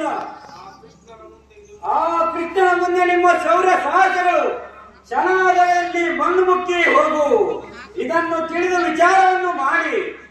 ಕೃಷ್ಣನಿಂದ. ಆ ಕೃಷ್ಣನ ಮುಂದೆ ನಿಮ್ಮ ಶೌರ್ಯ ಸಾಹಸಗಳು ಶನಾಲಯದಲ್ಲಿ ಮಣ್ಣು ಮುಕ್ಕಿ ಹೋಗು. ಇದನ್ನು ತಿಳಿದು ವಿಚಾರವನ್ನು ಮಾಡಿ.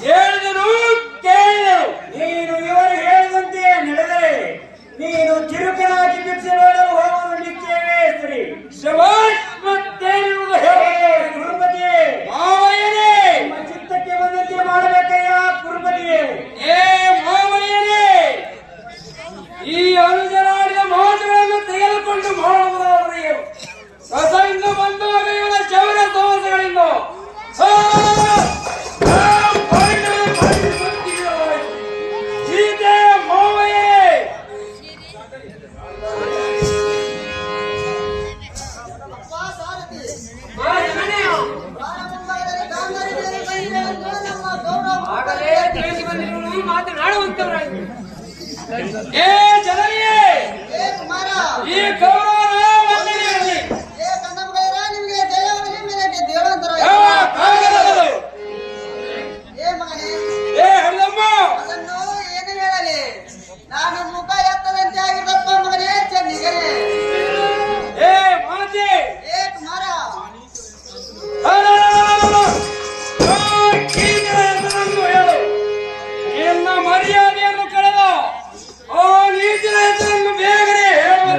Yeah. ಆಗಲೇ ತಿಳಿಸಿ ಬಂದಿರುವುದು ಈ ಮಾತನಾಡುವಂತವರಾಗಿ ಏ ಜನರೇ! ಈ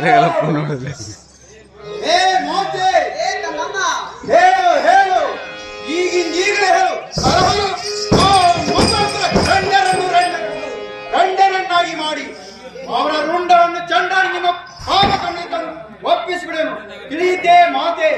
দেখা গেল পনেরো ಗಂಡರನ್ನಾಗಿ ಮಾಡಿ ಅವರ ರುಂಡವನ್ನು ಚಂಡಾಗಿ ನಿಮ್ಮ ಪಾಪ ಕಣ್ಣು ಒಪ್ಪಿಸಿಬಿಡೇನು ತಿಳಿಯಿತೇ ಮಾತೆ